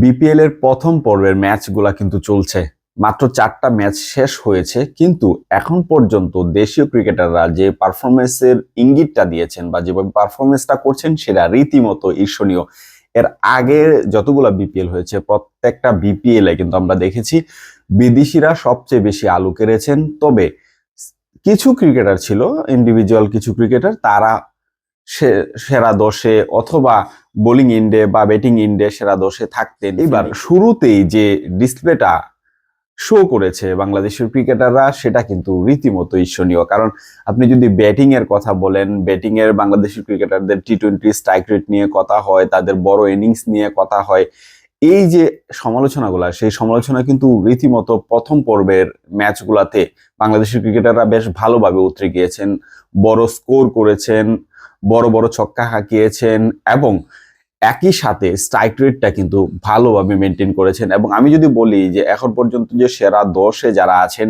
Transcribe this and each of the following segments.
BPL এর প্রথম পর্বের ম্যাচগুলা কিন্তু চলছে। মাত্র চারটা ম্যাচ শেষ হয়েছে, কিন্তু এখন পর্যন্ত দেশীয় ক্রিকেটাররা যে পারফরমেন্সের ইঙ্গিতটা দিয়েছেন বা যেভাবে পারফরমেন্সটা করছেন সেটা রীতিমতো ঈর্ষণীয়। এর আগে যতগুলো বিপিএল হয়েছে, প্রত্যেকটা বিপিএল এ কিন্তু আমরা দেখেছি বিদেশিরা সবচেয়ে বেশি আলু কেড়েছেন। তবে কিছু ক্রিকেটার ছিল ইন্ডিভিজুয়াল কিছু ক্রিকেটার, তারা সেরা দশে অথবা বোলিং ইন্ডে বা ব্যাটিং ইন্ডে সেরা দশে থাকতেন এবার শুরুতেই যে ডিসপ্লেটা শো করেছে বাংলাদেশের ক্রিকেটাররা সেটা কিন্তু রীতিমতো ঈর্ষণীয়। কারণ আপনি যদি ব্যাটিং এর কথা বলেন ব্যাটিং এর বাংলাদেশের ক্রিকেটারদের টি টোয়েন্টি স্ট্রাইক রেট নিয়ে কথা হয়, তাদের বড় ইনিংস নিয়ে কথা হয়, এই যে সমালোচনাগুলো, সেই সমালোচনা কিন্তু রীতিমতো প্রথম পর্বের ম্যাচগুলাতে বাংলাদেশের ক্রিকেটাররা বেশ ভালোভাবে উতরে গিয়েছেন, বড় স্কোর করেছেন, বড় বড় ছক্কা হাঁকিয়েছেন এবং একই সাথে স্ট্রাইক রেটটা কিন্তু ভালোভাবে মেনটেন করেছেন। এবং আমি যদি বলি যে এখন পর্যন্ত যে সেরা দশে যারা আছেন,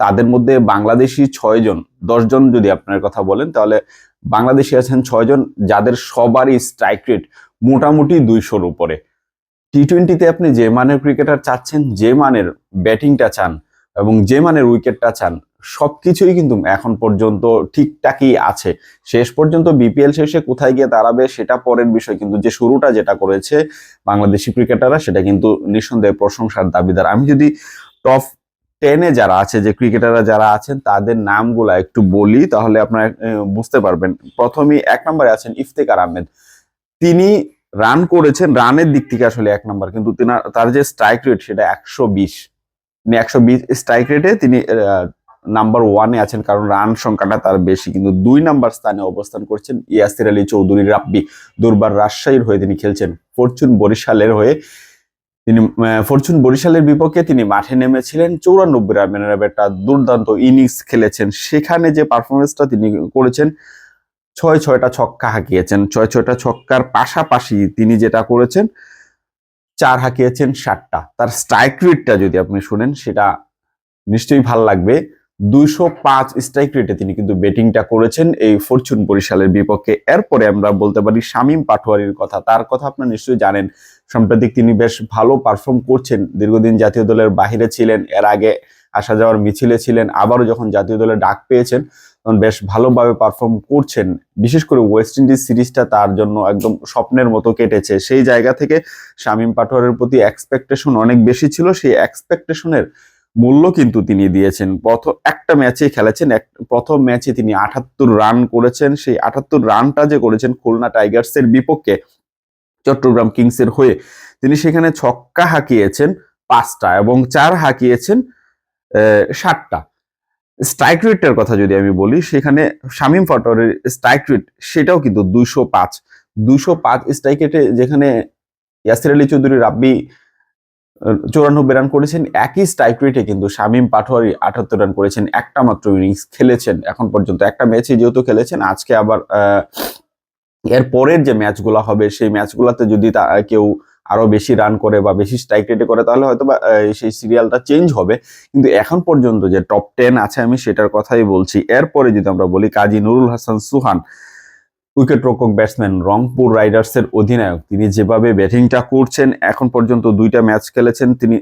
তাদের মধ্যে বাংলাদেশি ছয়জন দশজন যদি আপনার কথা বলেন, তাহলে বাংলাদেশি আছেন ছয়জন যাদের সবারই স্ট্রাইক রেট মোটামুটি দুইশোর উপরে। টি টোয়েন্টিতে আপনি যে মানের ক্রিকেটার চাচ্ছেন, যে মানের ব্যাটিংটা চান এবং যে মানের উইকেটটা চান সবকিছুই কিন্তু এখন পর্যন্ত ঠিকঠাকই আছে। শেষ পর্যন্ত বিপিএল শেষে কোথায় গিয়ে দাঁড়াবে সেটা পরের বিষয়, কিন্তু যে শুরুটা যেটা করেছে বাংলাদেশি ক্রিকেটাররা সেটা কিন্তু নিঃসন্দেহে প্রশংসার দাবিদার। আমি যদি টপ টেনে যারা আছে, যে ক্রিকেটাররা যারা আছেন, তাদের নামগুলা একটু বলি, তাহলে আপনারা বুঝতে পারবেন। প্রথমেই এক নম্বরে আছেন ইফতেকার আহমেদ। তিনি রান করেছেন রানের দিক থেকে আসলে এক নম্বর, কিন্তু তার যে স্ট্রাইক রেট সেটা একশো বিশ। একশো বিশ স্ট্রাইক রেটে তিনি নাম্বার ওয়ানে আছেন, কারণ রান সংখ্যাটা তার বেশি, কিন্তু দুই নাম্বার স্থানে অবস্থান করছেন ইয়াসির আলী চৌধুরী রাব্বি। দুর্বার রাজশাহীর হয়ে তিনি খেলছেন। ফরচুন বরিশালের হয়ে তিনি ফরচুন বরিশালের বিপক্ষে তিনি মাঠে নেমেছিলেন। চৌরানব্বই রানের একটা দুর্দান্ত ইনিংস খেলেছেন। সেখানে যে পারফরমেন্সটা তিনি করেছেন, ছয় ছয়টা ছক্কা হাঁকিয়েছেন। ছয় ছয়টা ছক্কার পাশাপাশি তিনি যেটা করেছেন, চার হাঁকিয়েছেন ষাটটা। তার স্ট্রাইক রেটটা যদি আপনি শুনেন, সেটা নিশ্চয়ই ভালো লাগবে। দুইশো পাঁচ স্ট্রাইক রেটে তিনি কিন্তু ব্যাটিংটা করেছেন এই ফরচুন বরিশালের বিপক্ষে। এরপরে আমরা বলতে পারি শামীম পাটোয়ারির কথা। তার কথা আপনারা নিশ্চয়ই জানেন। সাম্প্রতিক তিনি বেশ ভালো পারফর্ম করছেন। দীর্ঘদিন জাতীয় দলের বাহিরে ছিলেন। এর আগে আসা যাওয়ার মিছিলে ছিলেন। আবারও যখন জাতীয় দলে ডাক পেয়েছেন, তখন বেশ ভালোভাবে পারফর্ম করছেন। বিশেষ করে ওয়েস্ট ইন্ডিজ সিরিজটা তার জন্য একদম স্বপ্নের মতো কেটেছে। সেই জায়গা থেকে শামীম পাটোয়ারের প্রতি এক্সপেকটেশন অনেক বেশি ছিল। সেই এক্সপেকটেশনের মূল্য কিন্তু তিনি দিয়েছেন। প্রথম একটা ম্যাচে খেলেছেন, এক, প্রথম ম্যাচে তিনি আটাত্তর রান করেছেন। সেই আটাত্তর রানটা যে করেছেন খুলনা টাইগার্সের বিপক্ষে চট্টগ্রাম কিংসের হয়ে, তিনি সেখানে ছক্কা হাঁকিয়েছেন পাঁচটা এবং চার হাঁকিয়েছেন ষাটটা স্ট্রাইক রেটের কথা যদি আমি বলি, সেখানে শামীম ফাটোয়ারের স্ট্রাইক রেট সেটাও কিন্তু দুইশো পাঁচ। দুইশো পাঁচ স্ট্রাইক রেটে যেখানে ইয়াসির আলী চৌধুরী, রাব্বি চৌরানব্বই রান করেছেন, একই স্ট্রাইক রেটে কিন্তু শামীম পাটোয়ারি আটাত্তর রান করেছেন, একটা মাত্র ইনিংস খেলেছেন, এখন পর্যন্ত একটা ম্যাচে যেহেতু খেলেছেন, আজকে আবার এর পরের যে ম্যাচগুলো হবে, সেই ম্যাচগুলোতে যদি কেউ আরও বেশি রান করে বা বেশি স্ট্রাইক রেটে করে, তাহলে হয়তো বা সেই সিরিয়ালটা চেঞ্জ হবে। কিন্তু এখন পর্যন্ত যে টপ টেন আছে, আমি সেটার কথাই বলছি। এরপরে যদি আমরা বলি, কাজী নুরুল হাসান সুহান উইকেট রক্ষক ব্যাটসম্যান রংপুর রাইডার্সের অধিনায়ক। তিনি যেভাবে ব্যাটিংটা করছেন, এখন পর্যন্ত দুইটা ম্যাচ খেলেছেন। তিনি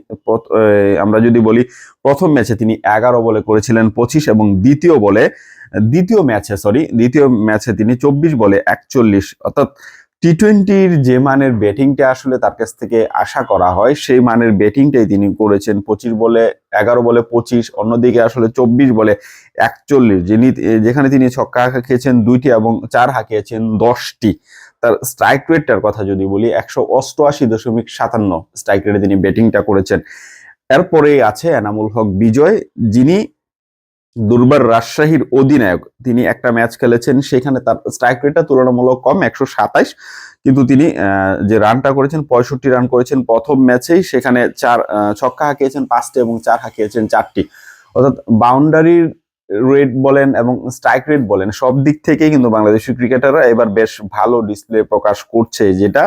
আমরা যদি বলি, প্রথম ম্যাচে তিনি এগারো বলে করেছিলেন পঁচিশ এবং দ্বিতীয় বলে, দ্বিতীয় ম্যাচে সরি দ্বিতীয় ম্যাচে তিনি চব্বিশ বলে একচল্লিশ। অর্থাৎ টি টোয়েন্টির যে মানের ব্যাটিংটা আসলে তার কাছ থেকে আশা করা হয়, সেই মানের ব্যাটিংটাই তিনি করেছেন পঁচিশ বলে, এগারো বলে পঁচিশ, অন্যদিকে আসলে চব্বিশ বলে একচল্লিশ। যিনি, যেখানে তিনি ছক্কা হাঁকিয়েছেন দুইটি এবং চার হাঁকিয়েছেন দশটি। তার স্ট্রাইক রেটটার কথা যদি বলি, একশো অষ্টআশি দশমিক সাতান্ন স্ট্রাইক রেটে তিনি ব্যাটিংটা করেছেন। এরপরেই আছে এনামুল হক বিজয়, যিনি দুর্বার রাজশাহীর অধিনায়ক। তিনি একটা ম্যাচ খেলেছেন, সেখানে তার স্ট্রাইক রেটটা তুলনামূলক কম, একশো সাতাইশ। কিন্তু তিনি যে রানটা করেছেন, পঁয়ষট্টি রান করেছেন প্রথম ম্যাচেই, সেখানে চার ছক্কা হাঁকিয়েছেন পাঁচটি এবং চার হাঁকিয়েছেন চারটি। অর্থাৎ বাউন্ডারির রেট বলেন এবং স্ট্রাইক রেট বলেন, সব দিক থেকেই কিন্তু বাংলাদেশি ক্রিকেটাররা এবার বেশ ভালো ডিসপ্লে প্রকাশ করছে, যেটা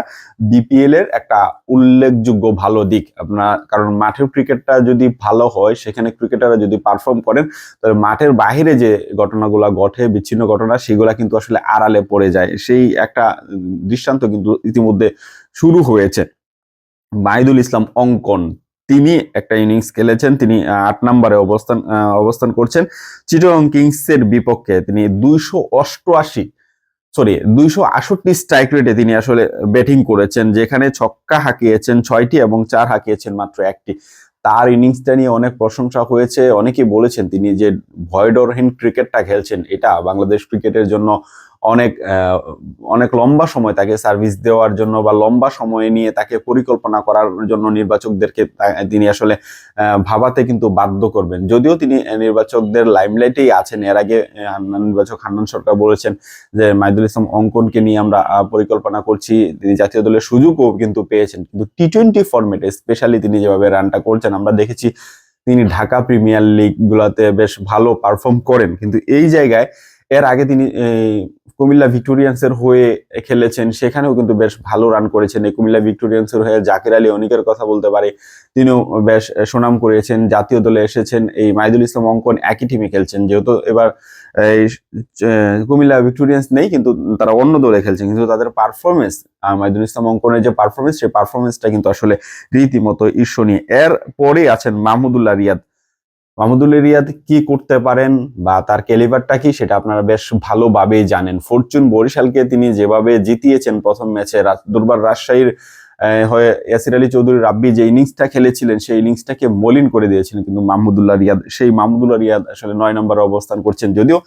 বিপিএল এর একটা উল্লেখযোগ্য ভালো দিক। আপনার, কারণ মাঠের ক্রিকেটটা যদি ভালো হয়, সেখানে ক্রিকেটাররা যদি পারফর্ম করেন, তাহলে মাঠের বাইরে যে ঘটনাগুলো ঘটে, বিচ্ছিন্ন ঘটনা, সেগুলা কিন্তু আসলে আড়ালে পড়ে যায়। সেই একটা দৃষ্টান্ত কিন্তু ইতিমধ্যে শুরু হয়েছে। মাহিদুল ইসলাম অঙ্কন। তিনি একটা ইনিংস খেলেছেন, তিনি আট নম্বরে অবস্থান অবস্থান করছেন। চিটগং কিংসের বিপক্ষে তিনি দুইশো অষ্টআশি সরি দুইশো আষট্টি স্ট্রাইক রেটে তিনি আসলে ব্যাটিং করেছেন, যেখানে ছক্কা হাঁকিয়েছেন ছয়টি এবং চার হাঁকিয়েছেন মাত্র একটি। তার ইনিংসটা নিয়ে অনেক প্রশংসা হয়েছে। অনেকেই বলেছেন তিনি যে ভয়ডরহীন ক্রিকেটটা খেলছেন, এটা বাংলাদেশ ক্রিকেটের জন্য অনেক অনেক লম্বা সময় তাকে সার্ভিস দেওয়ার জন্য বা লম্বা সময় নিয়ে তাকে পরিকল্পনা করার জন্য নির্বাচকদেরকে তিনি আসলে ভাবাতে কিন্তু বাধ্য করবেন। যদিও তিনি নির্বাচকদের লাইমলাইটেই আছেন। এর আগে নির্বাচক হান্নান সরকার বলেছেন যে, মাইদুল ইসলাম অঙ্কনকে নিয়ে আমরা পরিকল্পনা করছি। তিনি জাতীয় দলের সুযোগও কিন্তু পেয়েছেন। কিন্তু টি টোয়েন্টি ফরম্যাটে স্পেশালি তিনি যেভাবে রানটা করছেন, আমরা দেখেছি তিনি ঢাকা প্রিমিয়ার লিগ গুলাতে বেশ ভালো পারফর্ম করেন। কিন্তু এই জায়গায়, এর আগে তিনি কুমিল্লা ভিক্টোরিয়ান্সের হয়ে খেলেছেন, সেখানেও কিন্তু বেশ ভালো রান করেছেন। এই কুমিল্লা ভিক্টোরিয়ান্সের হয়ে জাকির আলী অনিকের কথা বলতে পারে, তিনিও বেশ সুনাম করেছেন। জাতীয় দলে এসেছেন, এই মাইদুল ইসলাম অঙ্কন একই টিমে খেলছেন। যেহেতু এবার এই কুমিল্লা ভিক্টোরিয়ান্স নেই, কিন্তু তারা অন্য দলে খেলছেন। কিন্তু তাদের পারফরমেন্স মাইদুল ইসলাম অঙ্কনের যে পারফরমেন্স সেই পারফরমেন্সটা কিন্তু আসলে রীতিমতো ঈর্ষণীয়। এর পরে আছেন মাহমুদুল্লাহ রিয়াদ। মাহমুদুল্লাহ রিয়াদ কি করতে পারেন বা তার ক্যালিবারটা কি, সেটা আপনারা বেশ ভালোভাবেই জানেন। ফরচুন বরিশালকে তিনি যেভাবে জিতিয়েছেন প্রথম ম্যাচে দুর্বার রাজশাহীর হয়ে ইয়াসির আলী চৌধুরী রাব্বি যে ইনিংসটা খেলেছিলেন, সেই ইনিংসটাকে মলিন করে দিয়েছিলেন কিন্তু মাহমুদুল্লাহ রিয়াদ। সেই মাহমুদুল্লাহ রিয়াদ আসলে নয় নম্বরে অবস্থান করছেন যদিও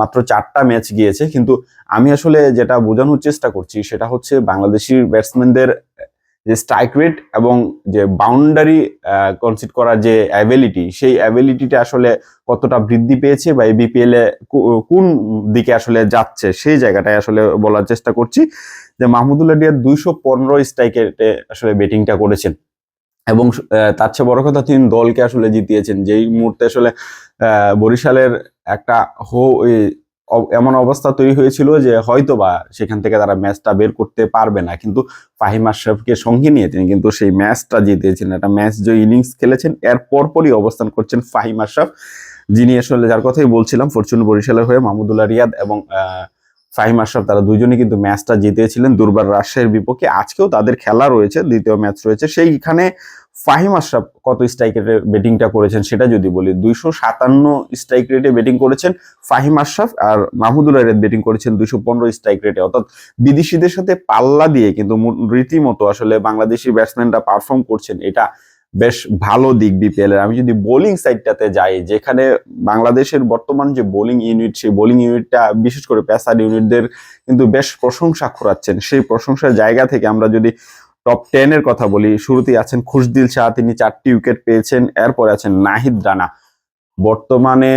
মাত্র চারটা ম্যাচ গিয়েছে। কিন্তু আমি আসলে যেটা বোঝানোর চেষ্টা করছি, সেটা হচ্ছে বাংলাদেশি ব্যাটসম্যানদের যে স্ট্রাইক রেট এবং যে বাউন্ডারি কনসিড করার যে অ্যাবিলিটি সেই অ্যাবিলিটিটা আসলে কতটা বৃদ্ধি পেয়েছে বা এই বিপিএল এ কোন দিকে আসলে যাচ্ছে, সেই জায়গাটায় আসলে বলার চেষ্টা করছি যে মাহমুদুল্লাহ ডিয়ার দুইশো পনেরো স্ট্রাইকে আসলে ব্যাটিংটা করেছেন। এবং তার চেয়ে বড় কথা তিনি দলকে আসলে জিতিয়েছেন। যেই মুহূর্তে আসলে বরিশালের একটা হো এমন অবস্থা তৈরি হয়েছিল যে হয়তোবা সেখান থেকে তারা ম্যাচটা বের করতে পারবে না। কিন্তু ফাহিম আশরাফকে সঙ্গে নিয়ে তিনি কিন্তু সেই ম্যাচটা জিতেছেন, একটা ম্যাচ যে ইনিংস খেলেছেন, এর পরপরই অবস্থান করছেন ফাহিম আশরাফ, যিনি আসলে যার কথাই বলছিলাম, ফরচুন বরিশালের হয়ে মাহমুদুল্লাহ রিয়াদ এবং ফাহিম আশরাফ তারা দুজনেই কিন্তু ম্যাচটা জিতেছিলেন দুর্বার রাজশাহীর বিপক্ষে। আজকেও তাদের খেলা রয়েছে, দ্বিতীয় ম্যাচ রয়েছে। সেইখানে ফাহিম আশরাফ কত স্ট্রাইক রেটে ব্যাটিংটা করেছেন সেটা যদি বলি, দুইশো সাতান্ন স্ট্রাইক রেটে ব্যাটিং করেছেন ফাহিম আশরাফ আর মাহমুদুল্লাহ রিয়াদ ব্যাটিং করেছেন দুইশো পনেরো স্ট্রাইক রেটে অর্থাৎ বিদেশিদের সাথে পাল্লা দিয়ে কিন্তু রীতিমতো আসলে বাংলাদেশি ব্যাটসম্যানরা পারফর্ম করছেন, এটা বেশ ভালো দিক বিপিএল এর। আমি যদি বোলিং সাইডটাতে যাই, যেখানে বাংলাদেশের বর্তমান যে বোলিং ইউনিট সেই বোলিং ইউনিটটা বিশেষ করে পেসার ইউনিটদের কিন্তু বেশ প্রশংসা খোরাচ্ছেন। সেই প্রশংসার জায়গা থেকে আমরা যদি টপ টেন এর কথা বলি, শুরুতেই আছেন খুশদিল শাহ, তিনি চারটি উইকেট পেয়েছেন, এরপরে আছেন নাহিদ রানা। বর্তমানে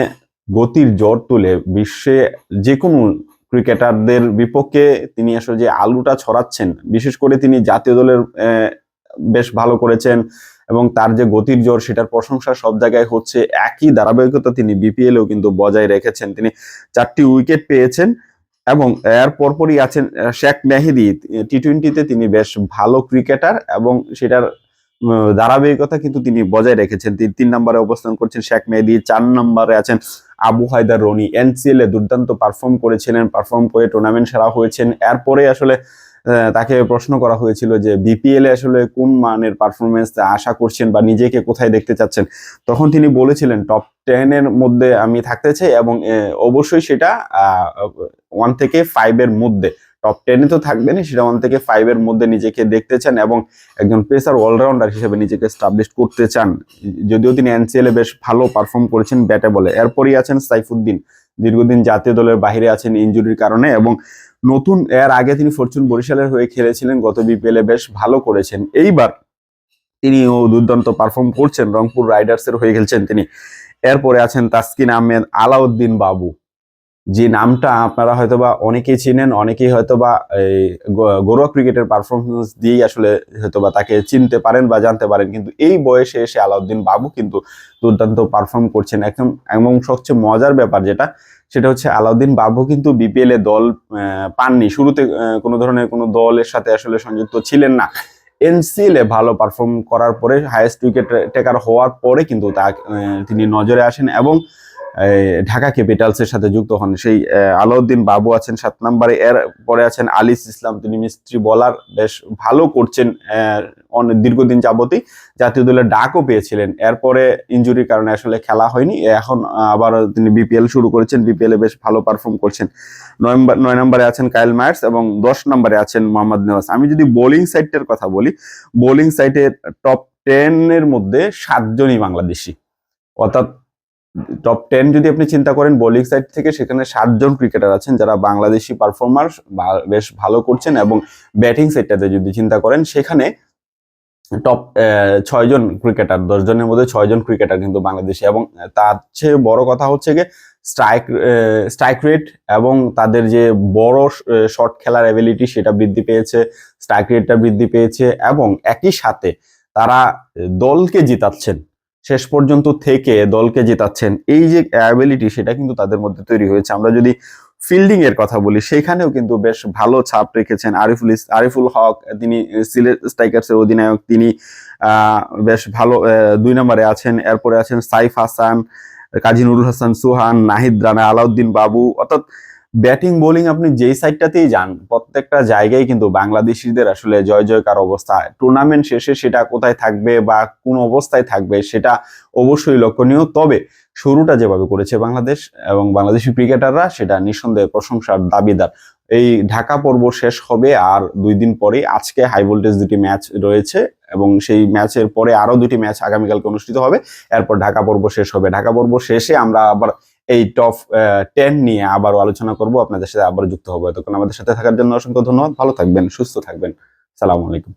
গতির জ্বর তুলে বিশ্বে যে কোনো ক্রিকেটারদের বিপক্ষে তিনি আসলে যে আলুটা ছড়াচ্ছেন, বিশেষ করে তিনি জাতীয় দলের বেশ ভালো করেছেন এবং তার যে গতির জোর সেটার প্রশংসা সব জায়গায় হচ্ছে। একই ধারাবাহিকতা তিনি বিপিএলেও কিন্তু বজায় রেখেছেন। তিনি চারটি উইকেট পেয়েছেন। এবং এর পরপরই আছেন শেখ মেহেদি। টি টোয়েন্টিতে তিনি বেশ ভালো ক্রিকেটার এবং সেটার ধারাবাহিকতা কিন্তু তিনি বজায় রেখেছেন। তিনি তিন নম্বরে অবস্থান করছেন শেখ মেহেদি, চার নম্বরে আছেন আবু হায়দার রনি। এনসিএল এ দুর্দান্ত পারফর্ম করেছিলেন পারফর্ম করে টুর্নামেন্ট সেরা হয়েছেন। এরপরে আসলে তাকে প্রশ্ন করা হয়েছিল যে বিপিএল এ আসলে কোন মানের পারফরমেন্স আশা করছেন বা নিজেকে কোথায় দেখতে চাচ্ছেন? তখন তিনি বলেছিলেন টপ টেন এর মধ্যে আমি থাকতে চাই এবং অবশ্যই সেটা ওয়ান থেকে ফাইভ এর মধ্যে। টপ টেনে তো থাকবেনই সেটা ওয়ান থেকে ফাইভ এর মধ্যে নিজেকে দেখতে চান এবং একজন পেসার অলরাউন্ডার হিসেবে নিজেকে স্টাবলিশ করতে চান। যদিও তিনি এনসিএল এ বেশ ভালো পারফর্ম করেছেন ব্যাটে বলে। এরপরই আছেন সাইফুদ্দিন। দীর্ঘদিন জাতীয় দলের বাইরে আছেন ইঞ্জুরির কারণে এবং নতুন এর আগে তিনি ফরচুন বরিশালের হয়ে খেলেছিলেন, গত বিপিএল বেশ ভালো করেছেন। এইবার তিনি ও দুর্দান্ত পারফর্ম করছেন, রংপুর রাইডার্সের হয়ে খেলছেন তিনি। এরপরে আছেন তাসকিন আহমেদ, আলাউদ্দিন বাবু। যে নামটা আপনারা হয়তোবা অনেকেই চিনেন অনেকেই হয়তোবা এই গ- ঘরোয়া ক্রিকেটের পারফরমেন্স দিয়েই আসলে হয়তোবা তাকে চিনতে পারেন বা জানতে পারেন। কিন্তু এই বয়সে এসে আলাউদ্দিন বাবু কিন্তু দুর্দান্ত পারফর্ম করছেন। একদম এবং সবচেয়ে মজার ব্যাপার যেটা সেটা হচ্ছে আলাউদ্দিন বাবু কিন্তু বিপিএল এ দল পাননি। শুরুতে কোনো ধরনের কোনো দলের সাথে আসলে সংযুক্ত ছিলেন না। এনসিএল ভালো পারফর্ম করার পরে হায়েস্ট উইকেট টেকার হওয়ার পরে কিন্তু তা তিনি নজরে আসেন এবং এই, ঢাকা ক্যাপিটালসের সাথে যুক্ত হন। সেই আলাউদ্দিন বাবু আছেন সাত নম্বরে। এর পরে আছেন আলিস ইসলাম। তিনি মিস্ত্রি, বলার, বেশ ভালো করছেন অনেক দীর্ঘদিন যাবতই। জাতীয় দলের ডাকও পেয়েছিলেন। এরপরে ইনজুরির কারণে আসলে খেলা হয়নি। এখন আবার তিনি বিপিএল শুরু করেছেন। বিপিএল বেশ ভালো পারফর্ম করছেন। নয় নম্বরে আছেন কাইল মায়ার্স এবং দশ নম্বরে আছেন মোহাম্মদ নেওয়াজ। আমি যদি বোলিং সাইডটার কথা বলি বোলিং সাইডের টপ টেন এর মধ্যে সাতজনই বাংলাদেশি। অর্থাৎ টপ টেন যদি আপনি চিন্তা করেন বোলিং সাইড থেকে সেখানে সাতজন ক্রিকেটার আছেন যারা বাংলাদেশি পারফর্মার বেশ ভালো করছেন এবং ব্যাটিং সাইডটাতে যদি চিন্তা করেন, সেখানে টপ ছয়জন ক্রিকেটার দশ জনের মধ্যে ছয়জন ক্রিকেটার কিন্তু বাংলাদেশি এবং তার চেয়ে বড় কথা হচ্ছে গিয়ে স্ট্রাইক স্ট্রাইক রেট এবং তাদের যে বড় শট খেলার অ্যাবিলিটি সেটা বৃদ্ধি পেয়েছে স্ট্রাইক রেটটা বৃদ্ধি পেয়েছে এবং একই সাথে তারা দলকে জিতাচ্ছেন। শেষ পর্যন্ত থেকে দলকে জেতাচ্ছেন। এই যে অ্যাবিলিটি সেটা কিন্তু তাদের মধ্যে তৈরি হয়েছে। আমরা যদি ফিল্ডিং এর কথা বলি, সেখানেও কিন্তু বেশ ভালো ছাপ রেখেছেন আরিফুল আরিফুল হক, তিনি সিলেট স্ট্রাইকার্স এর অধিনায়ক, তিনি বেশ ভালো দুই নম্বরে আছেন। এরপরে আছেন সাইফ হাসান, কাজী নুরুল হাসান, সুহান, নাহিদ রানা, আলাউদ্দিন বাবু। অর্থাৎ ব্যাটিং, বোলিং আপনি যেই সাইডটাতেই যান, প্রত্যেকটা জায়গায় কিন্তু বাংলাদেশিদের আসলে জয় জয়কার অবস্থা। টুর্নামেন্ট শেষে সেটা কোথায় থাকবে বা কোন অবস্থায় থাকবে সেটা অবশ্যই লক্ষণীয়। তবে শুরুটা যেভাবে করেছে বাংলাদেশ এবং বাংলাদেশি ক্রিকেটাররা সেটা নিঃসন্দেহে প্রশংসার দাবিদার। এই ঢাকা পর্ব শেষ হবে আর দুই দিন পরে আজকে হাই ভোল্টেজ দুটি ম্যাচ রয়েছে এবং সেই ম্যাচের পরে আরও দুটি ম্যাচ আগামীকালকে অনুষ্ঠিত হবে। এরপর ঢাকা পর্ব শেষ হবে। ঢাকা পর্ব শেষে আমরা আবার এই টপ টেন নিয়ে আবারও আলোচনা করব। আপনাদের সাথে আবার যুক্ত হব এতক্ষণ। আমাদের সাথে থাকার জন্য অসংখ্য ধন্যবাদ। ভালো থাকবেন, সুস্থ থাকবেন। সালাম আলাইকুম।